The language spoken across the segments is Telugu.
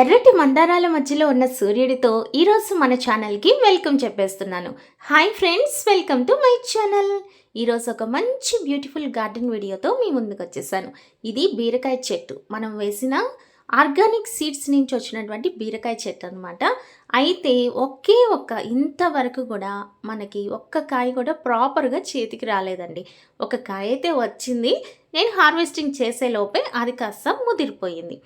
ఎర్రటి మందారాల మధ్యలో ఉన్న సూర్యుడితో ఈరోజు మన ఛానల్కి వెల్కమ్ చెప్పేస్తున్నాను. Hi friends welcome to my channel. ఈరోజు ఒక మంచి బ్యూటిఫుల్ గార్డెన్ వీడియోతో మీ ముందుకు వచ్చేసాను. ఇది బీరకాయ చెట్టు. మనం వేసిన ఆర్గానిక్ సీడ్స్ నుంచి వచ్చినటువంటి బీరకాయ చెట్టు అనమాట అయితే ఒకే ఒక్క ఇంతవరకు కూడా మనకి ఒక్క కాయ కూడా ప్రాపర్గా చేతికి రాలేదండి. ఒక కాయ అయితే వచ్చింది. నేను హార్వెస్టింగ్ చేసే లోపే అది కాస్త ముదిరిపోయింది.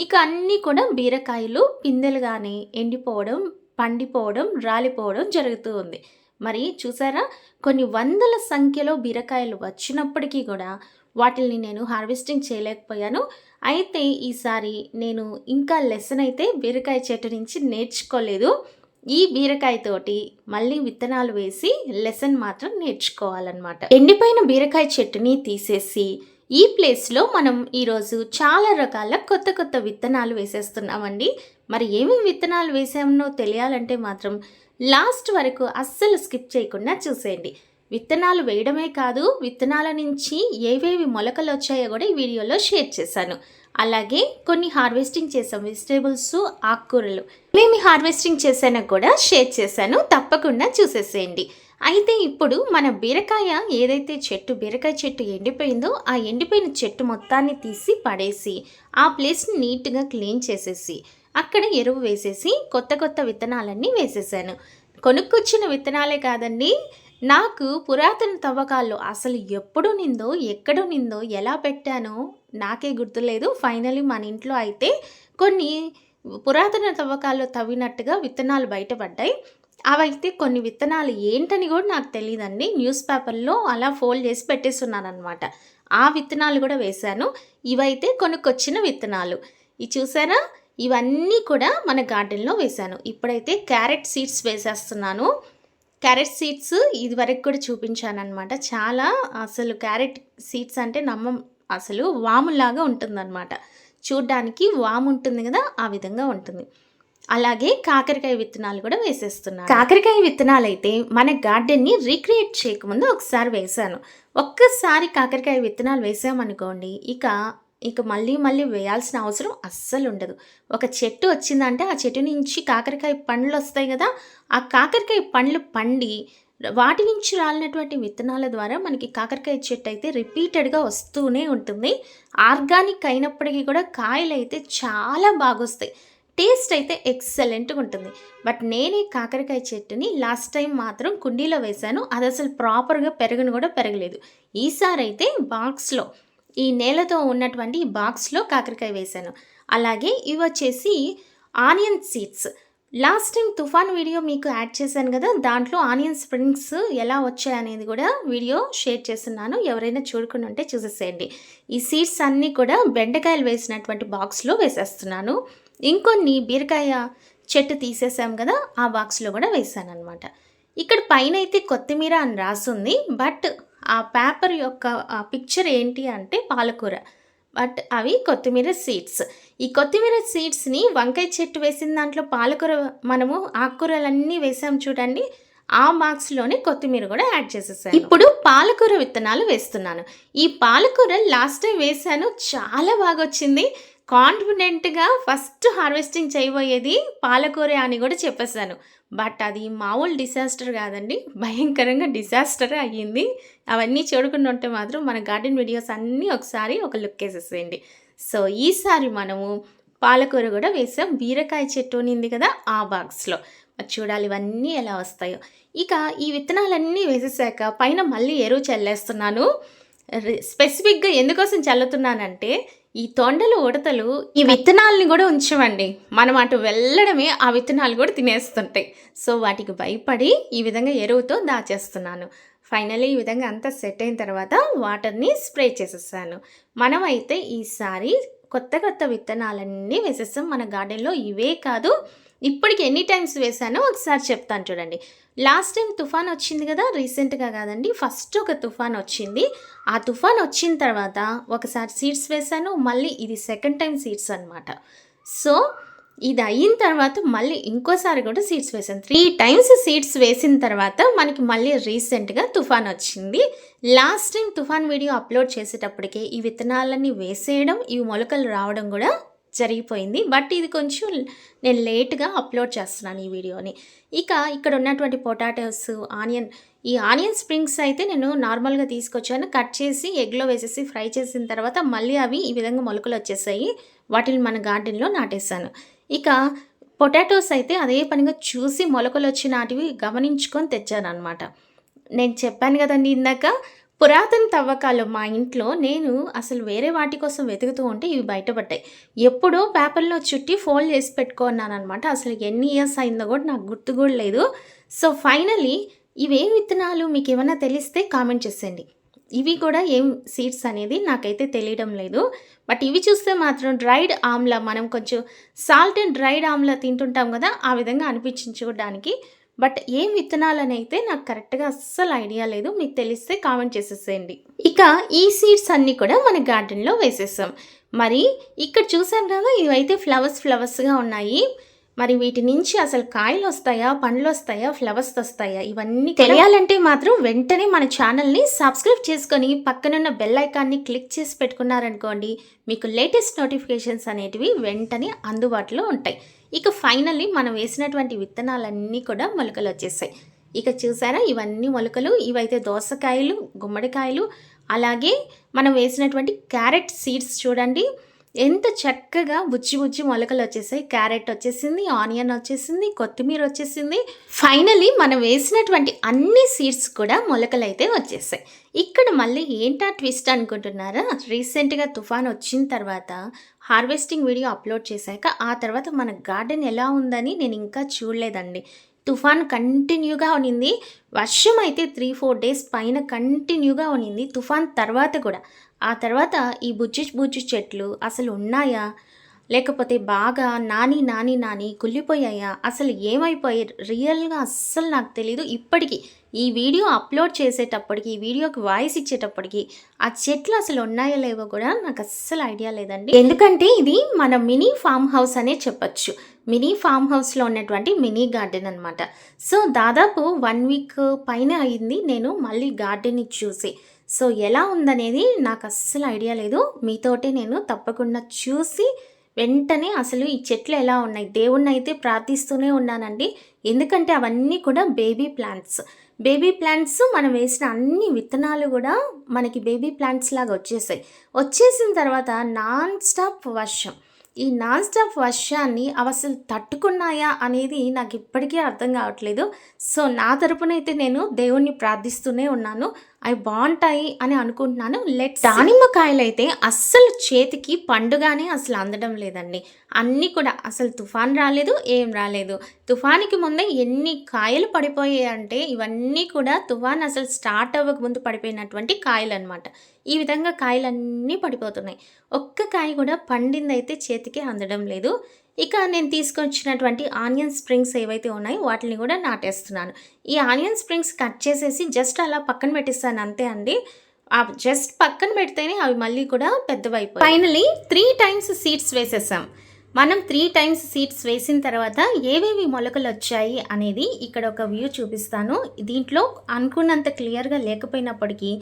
ఇక అన్నీ కూడా బీరకాయలు పిందెలు కానీ ఎండిపోవడం పండిపోవడం రాలిపోవడం జరుగుతూ ఉంది. మరి చూసారా? కొన్ని వందల సంఖ్యలో బీరకాయలు వచ్చినప్పటికీ కూడా వాటిని నేను హార్వెస్టింగ్ చేయలేకపోయాను. అయితే ఈసారి నేను ఇంకా లెసన్ అయితే బీరకాయ చెట్టు నుంచి నేర్చుకోలేదు. ఈ బీరకాయతోటి మళ్ళీ విత్తనాలు వేసి లెసన్ మాత్రం నేర్చుకోవాలన్నమాట. ఎండిపోయిన బీరకాయ చెట్టుని తీసేసి ఈ ప్లేస్లో మనం ఈరోజు చాలా రకాల కొత్త కొత్త విత్తనాలు వేసేస్తున్నామండి. మరి ఏమేమి విత్తనాలు వేసామో తెలియాలంటే మాత్రం లాస్ట్ వరకు అస్సలు స్కిప్ చేయకుండా చూసేయండి. విత్తనాలు వేయడమే కాదు విత్తనాల నుంచి ఏవేవి మొలకలు వచ్చాయో కూడా ఈ వీడియోలో షేర్ చేశాను. అలాగే కొన్ని హార్వెస్టింగ్ చేసాం వెజిటేబుల్స్ ఆకుకూరలు. మేము హార్వెస్టింగ్ చేశానో కూడా షేర్ చేశాను. తప్పకుండా చూసేసేయండి. అయితే ఇప్పుడు మన బీరకాయ ఏదైతే చెట్టు బీరకాయ చెట్టు ఎండిపోయిందో ఆ ఎండిపోయిన చెట్టు మొత్తాన్ని తీసి పడేసి ఆ ప్లేస్ని నీట్గా క్లీన్ చేసేసి అక్కడ ఎరువు వేసేసి కొత్త కొత్త విత్తనాలన్నీ వేసేసాను. కొనుక్కొచ్చిన విత్తనాలే కాదండి నాకు పురాతన తవ్వకాల్లో అసలు ఎప్పుడు నిందో ఎక్కడ నిందో ఎలా పెట్టానో నాకే గుర్తులేదు. ఫైనలీ మన ఇంట్లో అయితే కొన్ని పురాతన తవ్వకాల్లో తవ్వినట్టుగా విత్తనాలు బయటపడ్డాయి. అవైతే కొన్ని విత్తనాలు ఏంటని కూడా నాకు తెలియదండి న్యూస్ పేపర్లో అలా ఫోల్డ్ చేసి పెట్టేస్తున్నాను అనమాట ఆ విత్తనాలు కూడా వేశాను. ఇవైతే కొనుక్కొచ్చిన విత్తనాలు. ఇవి చూసారా? ఇవన్నీ కూడా మన గార్డెన్లో వేశాను. ఇప్పుడైతే క్యారెట్ సీడ్స్ వేసేస్తున్నాను. క్యారెట్ సీడ్స్ ఇది వరకు కూడా చూపించాను చాలా అసలు క్యారెట్ సీడ్స్ అంటే నమ్మం. అసలు వాములాగా ఉంటుందన్నమాట. చూడ్డానికి వాము ఉంటుంది కదా ఆ విధంగా ఉంటుంది. అలాగే కాకరకాయ విత్తనాలు కూడా వేసేస్తున్నాను కాకరకాయ విత్తనాలు అయితే మన గార్డెన్ని రీక్రియేట్ చేయకముందు ఒకసారి వేశాను. ఒక్కసారి కాకరకాయ విత్తనాలు వేసామనుకోండి ఇక ఇక మళ్ళీ మళ్ళీ వేయాల్సిన అవసరం అస్సలు ఉండదు. ఒక చెట్టు వచ్చిందంటే ఆ చెట్టు నుంచి కాకరకాయ పండ్లు వస్తాయి కదా ఆ కాకరకాయ పండ్లు పండి వాటి నుంచి రాలినటువంటి విత్తనాల ద్వారా మనకి కాకరకాయ చెట్టు అయితే రిపీటెడ్గా వస్తూనే ఉంటుంది. ఆర్గానిక్ అయినప్పటికీ కూడా కాయలు అయితే చాలా బాగొస్తాయి. టేస్ట్ అయితే ఎక్సలెంట్గా ఉంటుంది. బట్ నేనే కాకరకాయ చెట్టుని లాస్ట్ టైం మాత్రం కుండీలో వేశాను అది అసలు ప్రాపర్గా పెరగను కూడా పెరగలేదు. ఈసారి అయితే బాక్స్లో ఈ నేలతో ఉన్నటువంటి ఈ బాక్స్లో కాకరకాయ వేశాను అలాగే ఇవి వచ్చేసి ఆనియన్ సీడ్స్. లాస్ట్ టైం తుఫాన్ వీడియో మీకు యాడ్ చేశాను కదా దాంట్లో ఆనియన్ స్ప్రింగ్స్ ఎలా వచ్చాయనేది కూడా వీడియో షేర్ చేస్తున్నాను. ఎవరైనా చూడకుండా ఉంటే చూసేసేయండి. ఈ సీడ్స్ అన్నీ కూడా బెండకాయలు వేసినటువంటి బాక్స్లో వేసేస్తున్నాను. ఇంకొన్ని బీరకాయ చెట్టు తీసేసాం కదా ఆ బాక్స్లో కూడా వేసాను అనమాట ఇక్కడ పైన అయితే కొత్తిమీర అని రాసుంది బట్ ఆ పేపర్ యొక్క పిక్చర్ ఏంటి అంటే పాలకూర. బట్ అవి కొత్తిమీర సీడ్స్. ఈ కొత్తిమీర సీడ్స్ని వంకాయ చెట్టు వేసిన దాంట్లో పాలకూర మనము ఆకుకూరలన్నీ వేసాం చూడండి ఆ బాక్స్లోనే కొత్తిమీర కూడా యాడ్ చేసేసాను. ఇప్పుడు పాలకూర విత్తనాలు వేస్తున్నాను. ఈ పాలకూర లాస్ట్ టైం వేసాను చాలా బాగా వచ్చింది కాన్ఫిడెంట్గా ఫస్ట్ హార్వెస్టింగ్ చేయబోయేది పాలకూర అని కూడా చెప్పేశాను. బట్ అది మామూలు డిజాస్టర్ కాదండి. భయంకరంగా డిజాస్టర్ అయ్యింది. అవన్నీ చూడకుండా ఉంటే మాత్రం మన గార్డెన్ వీడియోస్ అన్నీ ఒకసారి ఒక లుక్ వేసేసేయండి. సో ఈసారి మనము పాలకూర కూడా వేసాం. బీరకాయ చెట్టు ఉంది కదా ఆ బాక్స్లో. మరి చూడాలి ఇవన్నీ ఎలా వస్తాయో. ఇక ఈ విత్తనాలన్నీ వేసేసాక పైన మళ్ళీ ఎరువు చల్లేస్తున్నాను. స్పెసిఫిక్గా ఎందుకోసం చల్లుతున్నానంటే ఈ తొండలు ఉడతలు ఈ విత్తనాలని కూడా ఉంచమండి. మనం అటు వెళ్ళడమే ఆ విత్తనాలు కూడా తినేస్తుంటాయి. సో వాటికి భయపడి ఈ విధంగా ఎరువుతో దాచేస్తున్నాను. ఫైనలీ ఈ విధంగా అంతా సెట్ అయిన తర్వాత వాటర్ని స్ప్రే చేసేసాను. మనం అయితే ఈసారి కొత్త కొత్త విత్తనాలన్నీ వేసేస్తాం. మన గార్డెన్లో ఇవే కాదు ఇప్పటికి ఎన్ని టైమ్స్ వేసానో ఒకసారి చెప్తాను చూడండి. లాస్ట్ టైం తుఫాన్ వచ్చింది కదా రీసెంట్గా కాదండి ఫస్ట్ ఒక తుఫాన్ వచ్చింది. ఆ తుఫాన్ వచ్చిన తర్వాత ఒకసారి సీడ్స్ వేసాను మళ్ళీ ఇది సెకండ్ టైం సీడ్స్ అనమాట సో ఇది అయిన తర్వాత మళ్ళీ ఇంకోసారి కూడా సీడ్స్ వేసాను త్రీ టైమ్స్ సీడ్స్ వేసిన తర్వాత మనకి మళ్ళీ రీసెంట్గా తుఫాన్ వచ్చింది. లాస్ట్ టైం తుఫాన్ వీడియో అప్లోడ్ చేసేటప్పటికే ఈ విత్తనాలన్నీ వేసేయడం ఇవి మొలకలు రావడం కూడా జరిగిపోయింది. బట్ ఇది కొంచెం నేను లేట్గా అప్లోడ్ చేస్తున్నాను ఈ వీడియోని. ఇక ఇక్కడ ఉన్నటువంటి పొటాటోస్ ఆనియన్ ఈ ఆనియన్ స్ప్రింగ్స్ అయితే నేను నార్మల్గా తీసుకొచ్చాను. కట్ చేసి ఎగ్లో వేసేసి ఫ్రై చేసిన తర్వాత మళ్ళీ అవి ఈ విధంగా మొలకలు వచ్చేసాయి. వాటిని మన గార్డెన్లో నాటేశాను. ఇక పొటాటోస్ అయితే అదే పనిగా చూసి మొలకలు వచ్చినాటివి గమనించుకొని తెచ్చాను అనమాట నేను చెప్పాను కదండి ఇందాక పురాతన తవ్వకాలు మా ఇంట్లో నేను అసలు వేరే వాటి కోసం వెతుకుతూ ఉంటే ఇవి బయటపడ్డాయి. ఎప్పుడో పేపర్లో చుట్టి ఫోల్డ్ చేసి పెట్టుకున్నాను అనమాట అసలు ఎన్ని ఇయర్స్ అయిందో కూడా నాకు గుర్తు కూడా లేదు. సో ఫైనలీ ఇవేం విత్తనాలు మీకు ఏమైనా తెలిస్తే కామెంట్ చేసేయండి. ఇవి కూడా ఏం సీడ్స్ అనేది నాకైతే తెలియడం లేదు. బట్ ఇవి చూస్తే మాత్రం డ్రైడ్ ఆమ్లా మనం కొంచెం సాల్ట్ అండ్ డ్రైడ్ ఆమ్లా తింటుంటాం కదా ఆ విధంగా అనిపించుకోవడానికి బట్ ఏం విత్తనాలని అయితే నాకు కరెక్ట్గా అస్సలు ఐడియా లేదు. మీకు తెలిస్తే కామెంట్ చేసేసేయండి. ఇక ఈ సీడ్స్ అన్నీ కూడా మన గార్డెన్లో వేసేసాం. మరి ఇక్కడ చూసాం కదా ఇవైతే ఫ్లవర్స్ ఫ్లవర్స్గా ఉన్నాయి. మరి వీటి నుంచి అసలు కాయలు వస్తాయా పండ్లు వస్తాయా ఫ్లవర్స్ వస్తాయా? ఇవన్నీ తెలియాలంటే మాత్రం వెంటనే మన ఛానల్ని సబ్స్క్రైబ్ చేసుకొని పక్కనున్న బెల్ ఐకాన్ని క్లిక్ చేసి పెట్టుకున్నారనుకోండి మీకు లేటెస్ట్ నోటిఫికేషన్స్ అనేటివి వెంటనే అందుబాటులో ఉంటాయి. ఇక ఫైనల్లీ మనం వేసినటువంటి విత్తనాలన్నీ కూడా మొలకలు వచ్చేసాయి. ఇక చూసారా ఇవన్నీ మొలకలు ఇవైతే దోసకాయలు గుమ్మడికాయలు అలాగే మనం వేసినటువంటి క్యారెట్ సీడ్స్ చూడండి. ఎంత చక్కగా బుచ్చి బుచ్చి మొలకలు వచ్చేసాయి. క్యారెట్ వచ్చేసింది ఆనియన్ వచ్చేసింది కొత్తిమీర వచ్చేసింది. ఫైనలీ మనం వేసినటువంటి అన్ని సీడ్స్ కూడా మొలకలు అయితే వచ్చేసాయి. ఇక్కడ మళ్ళీ ఏంటా ట్విస్ట్ అనుకుంటున్నారా? రీసెంట్గా తుఫాన్ వచ్చిన తర్వాత హార్వెస్టింగ్ వీడియో అప్లోడ్ చేశాక ఆ తర్వాత మన గార్డెన్ ఎలా ఉందని నేను ఇంకా చూడలేదండి. తుఫాన్ కంటిన్యూగా ఉనింది. వర్షం అయితే త్రీ ఫోర్ డేస్ పైన కంటిన్యూగా ఉనింది. తుఫాన్ తర్వాత కూడా. ఆ తర్వాత ఈ బుజ్జి బుజ్జి చెట్లు అసలు ఉన్నాయా? లేకపోతే బాగా నాని నాని నాని కుళ్ళిపోయాయా? అసలు ఏమైపోయాయి? రియల్గా అస్సలు నాకు తెలీదు. ఇప్పటికీ ఈ వీడియో అప్లోడ్ చేసేటప్పటికి ఈ వీడియోకి వాయిస్ ఇచ్చేటప్పటికి ఆ చెట్లు అసలు ఉన్నాయో లేవో కూడా నాకు అస్సలు ఐడియా లేదండి. ఎందుకంటే ఇది మన మినీ ఫామ్ హౌస్ అనే చెప్పొచ్చు. మినీ ఫామ్ హౌస్లో ఉన్నటువంటి మినీ గార్డెన్ అనమాట సో దాదాపు వన్ వీక్ పైన అయింది నేను మళ్ళీ గార్డెన్ని చూసి. సో ఎలా ఉందనేది నాకు అస్సలు ఐడియా లేదు. మీతోటే నేను తప్పకుండా చూసి వెంటనే అసలు ఈ చెట్లు ఎలా ఉన్నాయి? దేవుణ్ణి అయితే ప్రార్థిస్తూనే ఉన్నానండి. ఎందుకంటే అవన్నీ కూడా బేబీ ప్లాంట్స్. బేబీ ప్లాంట్స్ మనం వేసిన అన్ని విత్తనాలు కూడా మనకి బేబీ ప్లాంట్స్ లాగా వచ్చేసాయి. వచ్చేసిన తర్వాత నాన్ స్టాప్ వర్షం. ఈ నాన్ స్టాప్ వర్షాన్ని అవి తట్టుకున్నాయా అనేది నాకు ఇప్పటికీ అర్థం కావట్లేదు. సో నా తరపునైతే నేను దేవుణ్ణి ప్రార్థిస్తూనే ఉన్నాను. అవి బాగుంటాయి అని అనుకుంటున్నాను. లెట్ దానిమ్మకాయలు అయితే అస్సలు చేతికి పండుగానే అసలు అందడం లేదండి. అన్నీ కూడా అసలు తుఫాన్ రాలేదు ఏం రాలేదు. తుఫానికి ముందే ఎన్ని కాయలు పడిపోయాయి అంటే ఇవన్నీ కూడా తుఫాన్ అసలు స్టార్ట్ అవ్వక ముందు పడిపోయినటువంటి కాయలు అనమాట ఈ విధంగా కాయలన్నీ పడిపోతున్నాయి. ఒక్క కాయ కూడా పండిందైతే చేతికి అందడం లేదు. ఇక నేను తీసుకొచ్చినటువంటి ఆనియన్ స్ప్రింగ్స్ ఏవైతే ఉన్నాయో వాటిని కూడా నాటేస్తున్నాను. ఈ ఆనియన్ స్ప్రింగ్స్ కట్ చేసేసి జస్ట్ అలా పక్కన పెట్టిస్తాను అంతే అండి. జస్ట్ పక్కన పెడితేనే అవి మళ్ళీ కూడా పెద్దవైపోయి ఫైనలీ త్రీ టైమ్స్ సీడ్స్ వేసేసాం. మనం త్రీ టైమ్స్ సీడ్స్ వేసిన తర్వాత ఏవేవి మొలకలు వచ్చాయి అనేది ఇక్కడ ఒక వ్యూ చూపిస్తాను. దీంట్లో అనుకున్నంత క్లియర్గా లేకపోయినప్పటికీ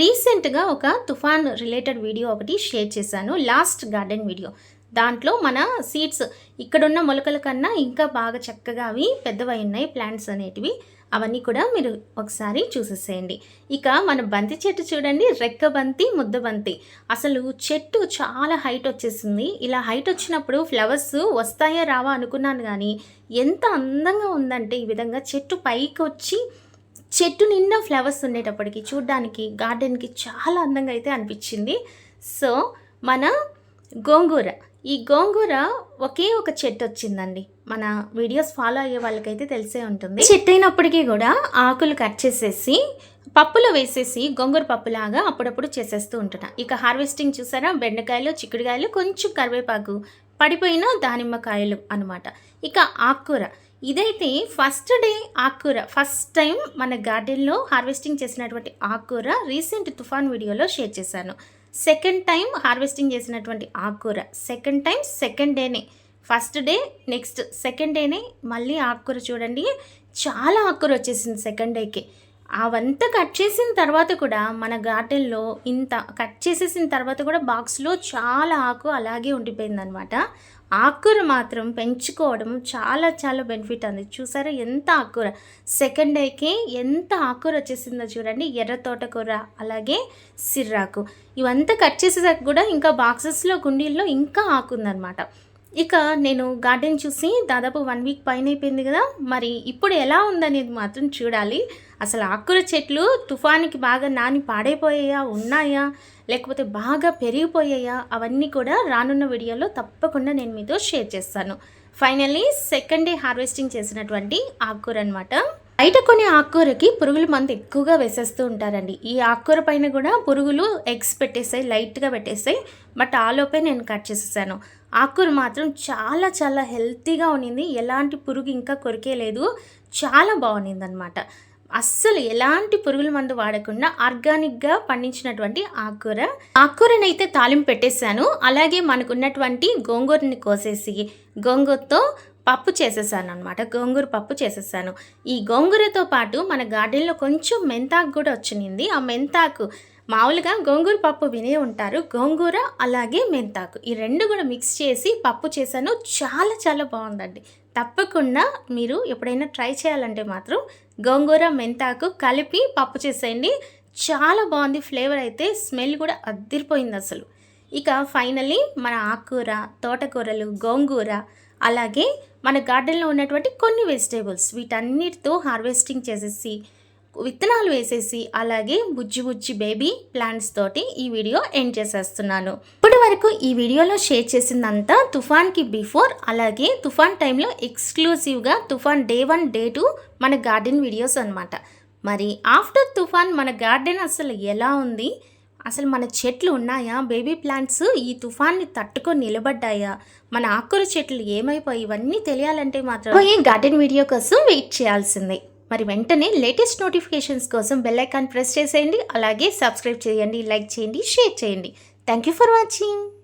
రీసెంట్గా ఒక తుఫాన్ రిలేటెడ్ వీడియో ఒకటి షేర్ చేశాను. లాస్ట్ గార్డెన్ వీడియో దాంట్లో మన సీడ్స్ ఇక్కడున్న మొలకల కన్నా ఇంకా బాగా చక్కగా అవి పెద్దవై ఉన్నాయి ప్లాంట్స్ అనేటివి. అవన్నీ కూడా మీరు ఒకసారి చూసేసేయండి. ఇక మన బంతి చెట్టు చూడండి రెక్క బంతి ముద్ద బంతి. అసలు చెట్టు చాలా హైట్ వచ్చేసింది. ఇలా హైట్ వచ్చినప్పుడు ఫ్లవర్స్ వస్తాయా రావా అనుకున్నాను కానీ ఎంత అందంగా ఉందంటే ఈ విధంగా చెట్టు పైకి వచ్చి చెట్టు నిండా ఫ్లవర్స్ ఉండేటప్పటికి చూడ్డానికి గార్డెన్కి చాలా అందంగా అయితే అనిపించింది. సో మన గోంగూర. ఈ గోంగూర ఒకే ఒక చెట్టు వచ్చిందండి. మన వీడియోస్ ఫాలో అయ్యే వాళ్ళకైతే తెలిసే ఉంటుంది. చెట్టు అయినప్పటికీ కూడా ఆకులు కట్ చేసేసి పప్పులో వేసేసి గోంగూర పప్పులాగా అప్పుడప్పుడు చేసేస్తూ ఉంటున్నా. ఇక హార్వెస్టింగ్ చూసారా? బెండకాయలు చిక్కుడుకాయలు కొంచెం కరివేపాకు పడిపోయిన దానిమ్మకాయలు అనమాట ఇక ఆకుకూర. ఇదైతే ఫస్ట్ డే ఆకుకూర. ఫస్ట్ టైం మన గార్డెన్లో హార్వెస్టింగ్ చేసినటువంటి ఆకుకూర రీసెంట్ తుఫాన్ వీడియోలో షేర్ చేశాను. సెకండ్ టైం హార్వెస్టింగ్ చేసినటువంటి ఆకుకూర. సెకండ్ టైం సెకండ్ డేనే. First day next. సెకండ్ డేనే మళ్ళీ ఆకుకూర చూడండి. చాలా ఆకుకూర వచ్చేసింది సెకండ్ డేకి. అవంతా కట్ చేసిన తర్వాత కూడా మన గార్డెన్లో ఇంత కట్ చేసేసిన తర్వాత కూడా బాక్స్లో చాలా ఆకు అలాగే ఉండిపోయిందనమాట ఆకుకూర మాత్రం పెంచుకోవడం చాలా చాలా బెనిఫిట్ అంది. చూసారా ఎంత ఆకుకూర? సెకండ్ డేకి ఎంత ఆకుకూర వచ్చేసిందో చూడండి. ఎర్ర తోటకూర అలాగే సిర్రాకు. ఇవంతా కట్ చేసేసాక కూడా ఇంకా బాక్సెస్లో కుండీల్లో ఇంకా ఆకు ఇక నేను గార్డెన్ చూసి దాదాపు వన్ వీక్ పైన అయిపోయింది కదా మరి ఇప్పుడు ఎలా ఉందనేది మాత్రం చూడాలి. అసలు ఆకుకూర చెట్లు తుఫానికి బాగా నాని పాడైపోయాయా ఉన్నాయా లేకపోతే బాగా పెరిగిపోయాయా అవన్నీ కూడా రానున్న వీడియోలో తప్పకుండా నేను మీతో షేర్ చేస్తాను. ఫైనల్లీ సెకండ్ డే హార్వెస్టింగ్ చేసినటువంటి ఆకుకూర అనమాట బయట కొన్ని ఆకుకూరకి పురుగుల మందు ఎక్కువగా వేసేస్తూ ఉంటారండి. ఈ ఆకుకూర పైన కూడా పురుగులు ఎగ్స్ పెట్టేసాయి లైట్గా పెట్టేసాయి బట్ ఆలోపే నేను కట్ చేసేసాను. ఆకుకూర మాత్రం చాలా చాలా హెల్తీగా ఉన్నింది. ఎలాంటి పురుగు ఇంకా కొరికేలేదు చాలా బాగుంది అనమాట అస్సలు ఎలాంటి పురుగుల మందు వాడకుండా ఆర్గానిక్గా పండించినటువంటి ఆకుకూర. ఆకుకూరనైతే తాలింపు పెట్టేశాను అలాగే మనకున్నటువంటి గోంగూరని కోసేసి గోంగూరతో పప్పు చేసేసాను అనమాట గోంగూర పప్పు చేసేసాను. ఈ గోంగూరతో పాటు మన గార్డెన్లో కొంచెం మెంతాకు కూడా వచ్చింది ఆ మెంతాకు మామూలుగా గోంగూర పప్పు వినే ఉంటారు. గోంగూర అలాగే మెంతాకు. ఈ రెండు కూడా మిక్స్ చేసి పప్పు చేశాను. చాలా చాలా బాగుందండి. తప్పకుండా మీరు ఎప్పుడైనా ట్రై చేయాలంటే మాత్రం గోంగూర మెంతాకు కలిపి పప్పు చేసేయండి. చాలా బాగుంది ఫ్లేవర్ అయితే. స్మెల్ కూడా అద్దరిపోయింది అసలు. ఇక ఫైనల్లీ మన ఆకుకూర తోటకూరలు గోంగూర అలాగే మన గార్డెన్లో ఉన్నటువంటి కొన్ని వెజిటేబుల్స్ వీటన్నిటితో హార్వెస్టింగ్ చేసేసి విత్తనాలు వేసేసి అలాగే బుజ్జి బుజ్జి బేబీ ప్లాంట్స్ తోటి ఈ వీడియో ఎండ్ చేసేస్తున్నాను. ఇప్పటి వరకు ఈ వీడియోలో షేర్ చేసిందంతా తుఫాన్కి బిఫోర్ అలాగే తుఫాన్ టైంలో ఎక్స్క్లూసివ్గా తుఫాన్ డే వన్ డే టూ మన గార్డెన్ వీడియోస్ అనమాట మరి ఆఫ్టర్ తుఫాన్ మన గార్డెన్ అసలు ఎలా ఉంది? అసలు మన చెట్లు ఉన్నాయా? బేబీ ప్లాంట్స్ ఈ తుఫాన్ని తట్టుకొని నిలబడ్డాయా? మన ఆకురు చెట్లు ఏమైపోయి? ఇవన్నీ తెలియాలంటే మాత్రం ఈ గార్డెన్ వీడియో కోసం వెయిట్ చేయాల్సిందే. మరి వెంటనే లేటెస్ట్ నోటిఫికేషన్స్ కోసం బెల్ ఐకాన్ ప్రెస్ చేసేయండి. అలాగే సబ్స్క్రైబ్ చేయండి లైక్ చేయండి షేర్ చేయండి. Thank you for watching.